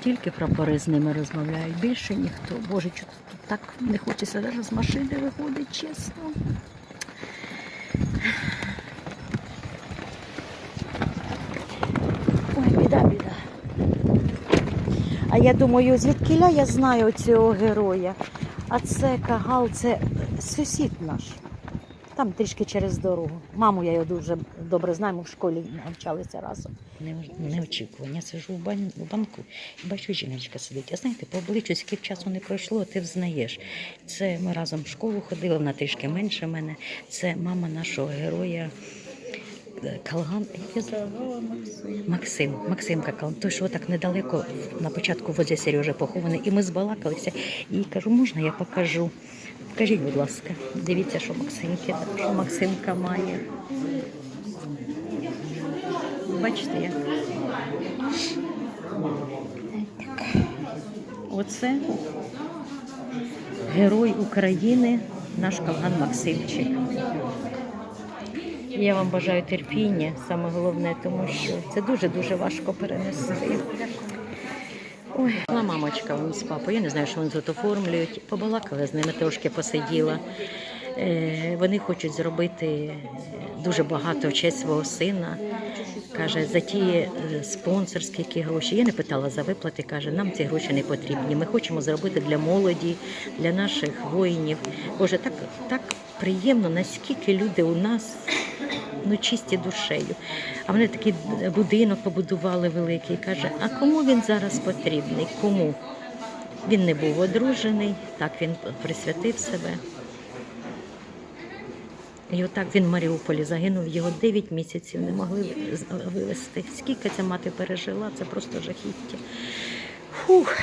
Тільки прапори з ними розмовляють, більше ніхто. Боже, тут так не хочеться навіть з машини виходить, чесно. Ой, біда, біда. А я думаю, звідкиля я знаю цього героя. А це Кагал, це сусід наш. Там трішки через дорогу. Маму я його дуже добре знаю, ми в школі навчалися разом. Не- Неочікування. Сижу в, бан... в банку і бачу, жіночка сидить. А знаєте, по обличчю скільки часу не пройшло, ти взнаєш. Це ми разом в школу ходили, вона трішки менше мене. Це мама нашого героя. е, Калган, Максим, Максимка Калган, той, що так недалеко на початку возле Сережа похований, і ми збалакалися. І кажу, можна я покажу? Покажіть, будь ласка, дивіться, що Максимки, що Максимка має. Бачите як? Оце герой України, наш Калган Максимчик. Я вам бажаю терпіння, саме головне, тому що це дуже-дуже важко перенести. Ой, була мамочка вон з папою, я не знаю, що вони тут оформлюють. Побалакала з ними, трошки посиділа. Е, Вони хочуть зробити дуже багато в честь свого сина. Каже, за ті е, спонсорські які гроші. Я не питала за виплати, каже, нам ці гроші не потрібні. Ми хочемо зробити для молоді, для наших воїнів. Боже, так, так приємно, наскільки люди у нас ну, чисті душею. А вони такий будинок побудували великий. Каже, а кому він зараз потрібний? Кому? Він не був одружений, так він присвятив себе. І отак він в Маріуполі загинув, його 9 місяців не могли вивезти. Скільки ця мати пережила, це просто жахіття. Фух.